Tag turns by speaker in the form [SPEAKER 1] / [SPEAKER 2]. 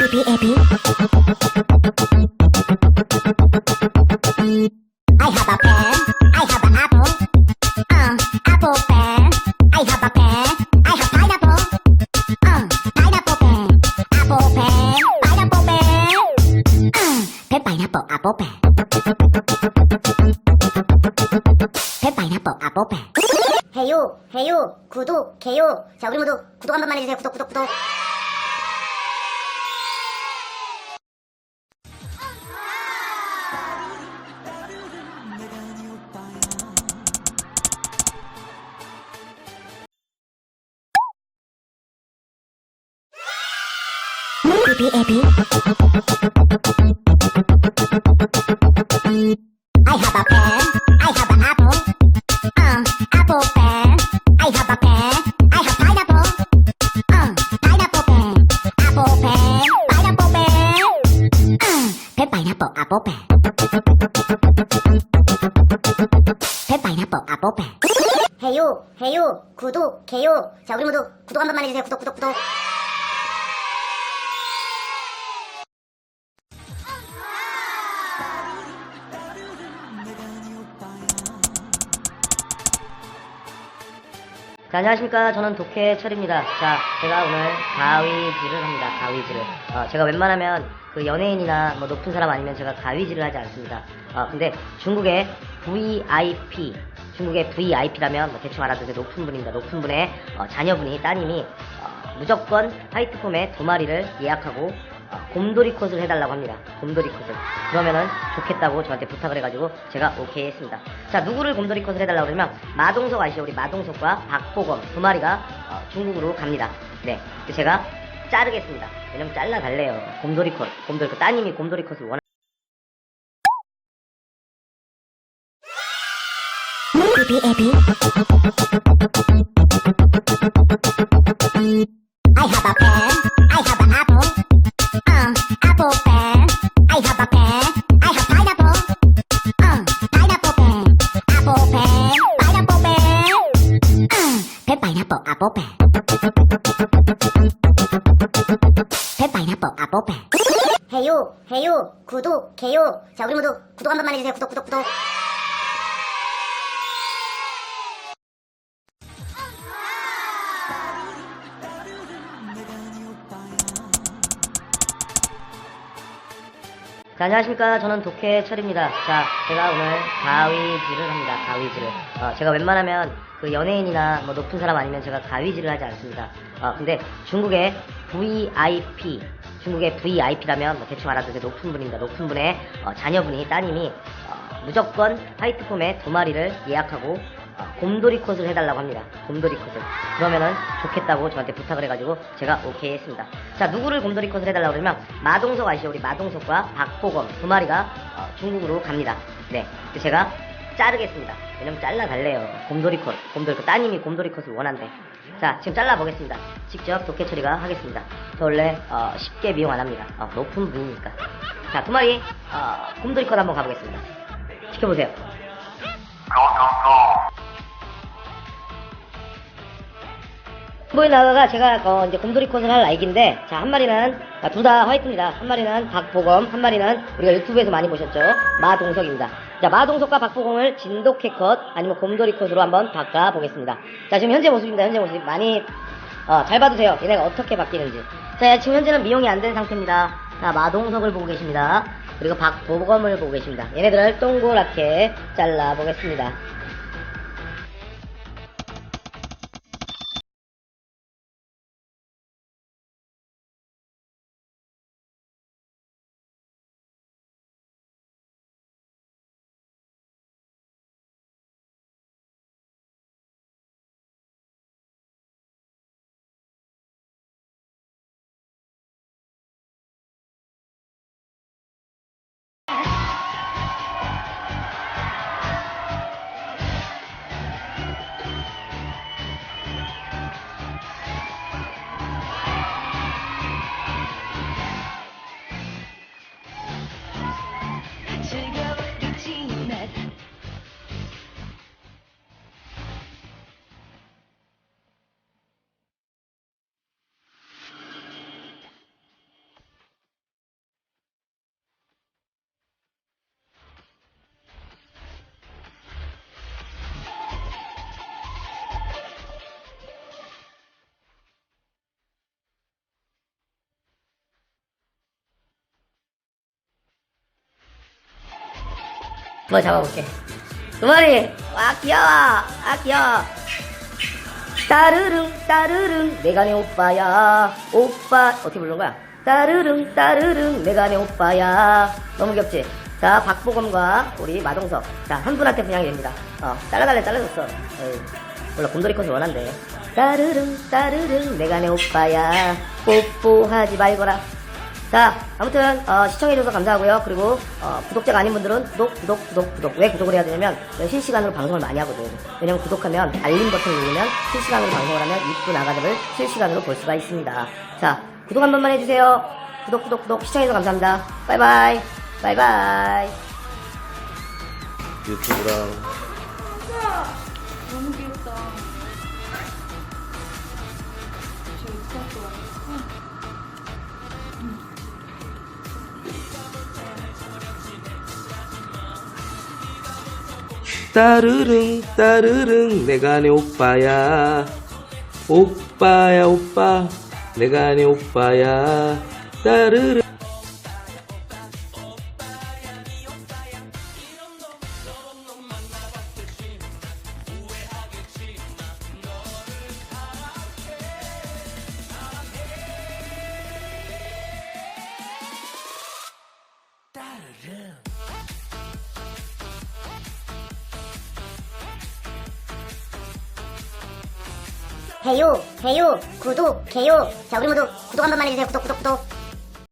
[SPEAKER 1] Uh. Uh. Uh.
[SPEAKER 2] 해요, 해요, 구독해요. 자, 우리 모두 구독 한 번만 해주세요. 구독, 구독, 구독.
[SPEAKER 1] A B. I have a pen. I have an apple. Uh, apple pen. I have a pen. I have pineapple. Uh, pineapple pen. Apple pen. Pineapple pen. Uh, pen pineapple apple pen. pen pineapple apple pen.
[SPEAKER 2] 해요, 해요, 구독해요. 자, 우리 모두 구독 한 번만 해주세요. 구독, 구독, 구독.
[SPEAKER 3] 자, 안녕하십니까. 저는 독해철입니다. 자, 제가 오늘 가위질을 합니다. 가위질을. 어, 제가 웬만하면 그 연예인이나 뭐 높은 사람 아니면 제가 가위질을 하지 않습니다. 어, 근데 중국의 VIP, 중국의 VIP라면 뭐 대충 알아두세요. 높은 분입니다. 높은 분의 어, 자녀분이, 따님이 어, 무조건 화이트폼에 두 마리를 예약하고 어, 곰돌이 컷을 해달라고 합니다. 곰돌이 컷을. 그러면은 좋겠다고 저한테 부탁을 해가지고 제가 오케이 했습니다. 자, 누구를 곰돌이 컷을 해달라고 그러면 마동석 아시죠? 우리 마동석과 박보검 두 마리가 어, 중국으로 갑니다. 네. 제가 자르겠습니다. 왜냐면 잘라달래요. 곰돌이 컷. 곰돌이 컷. 따님이 곰돌이 컷을 원하.
[SPEAKER 1] I have a pen. Pineapple apple pen.
[SPEAKER 2] 해요, 해요, 구독해요. 자, 우리 모두 구독 한 번만 해주세요. 구독, 구독, 구독.
[SPEAKER 3] 자, 안녕하십니까. 저는 독해철입니다. 자, 제가 오늘 가위질을 합니다. 가위질을. 어, 제가 웬만하면 그 연예인이나 뭐 높은 사람 아니면 제가 가위질을 하지 않습니다. 어, 근데 중국의 VIP, 중국의 VIP라면 뭐 대충 알아두세요. 높은 분입니다. 높은 분의 어, 자녀분이, 따님이 어, 무조건 화이트폼에 두 마리를 예약하고 어, 곰돌이 컷을 해달라고 합니다. 곰돌이 컷을. 그러면은 좋겠다고 저한테 부탁을 해가지고 제가 오케이 했습니다. 자, 누구를 곰돌이 컷을 해달라고 그러면 마동석 아시죠? 우리 마동석과 박보검 두 마리가 어, 중국으로 갑니다. 네. 제가 자르겠습니다. 왜냐면 잘라달래요. 곰돌이 컷. 곰돌이 컷. 따님이 곰돌이 컷을 원한대. 자, 지금 잘라보겠습니다. 직접 독해 처리가 하겠습니다. 저 원래 어, 쉽게 미용 안 합니다. 어, 높은 분이니까. 자, 두 마리 어, 곰돌이 컷 한번 가보겠습니다. 지켜보세요. 나가가 제가 어, 이제 곰돌이 컷을 할 나이기인데 자 한 마리는 둘다 화이트입니다. 한 마리는 박보검, 한 마리는 우리가 유튜브에서 많이 보셨죠 마동석입니다. 자 마동석과 박보검을 진돗개 컷 아니면 곰돌이 컷으로 한번 바꿔 보겠습니다. 자 지금 현재 모습입니다. 현재 모습 많이 어, 잘 봐두세요. 얘네가 어떻게 바뀌는지. 자 지금 현재는 미용이 안 된 상태입니다. 자 마동석을 보고 계십니다. 그리고 박보검을 보고 계십니다. 얘네들을 동그랗게 잘라 보겠습니다. 한번 잡아볼게. 두 마리. 와 귀여워. 아 귀여워. 따르릉 따르릉 내가 내 오빠야. 오빠 어떻게 부르는 거야? 따르릉 따르릉 내가 내 오빠야. 너무 귀엽지? 자 박보검과 우리 마동석. 자 한 분한테 분양이 됩니다. 어 잘라달래 잘라줬어. 어이, 몰라 곰돌이 컷이 원한대. 따르릉 따르릉 내가 내 오빠야. 뽀뽀하지 말거라. 자, 아무튼 어, 시청해주셔서 감사하고요. 그리고 어, 구독자가 아닌 분들은 구독, 구독, 구독, 구독. 왜 구독을 해야 되냐면 실시간으로 방송을 많이 하거든. 왜냐면 구독하면 알림 버튼 누르면 실시간으로 방송을 하면 유튜브 나가들을 실시간으로 볼 수가 있습니다. 자, 구독 한 번만 해주세요. 구독, 구독, 구독. 시청해주셔서 감사합니다. 바이바이. 바이바이.
[SPEAKER 4] 유튜브랑
[SPEAKER 5] 너무 귀엽다. 저 입살 것같
[SPEAKER 4] 따르릉 따르릉 내가 내 오빠야. 오빠야 오빠 내가 내 오빠야. 따르릉
[SPEAKER 2] 해요, 해요, 구독, 개요. 자, 우리 모두 구독 한 번만 해주세요. 구독, 구독, 구독.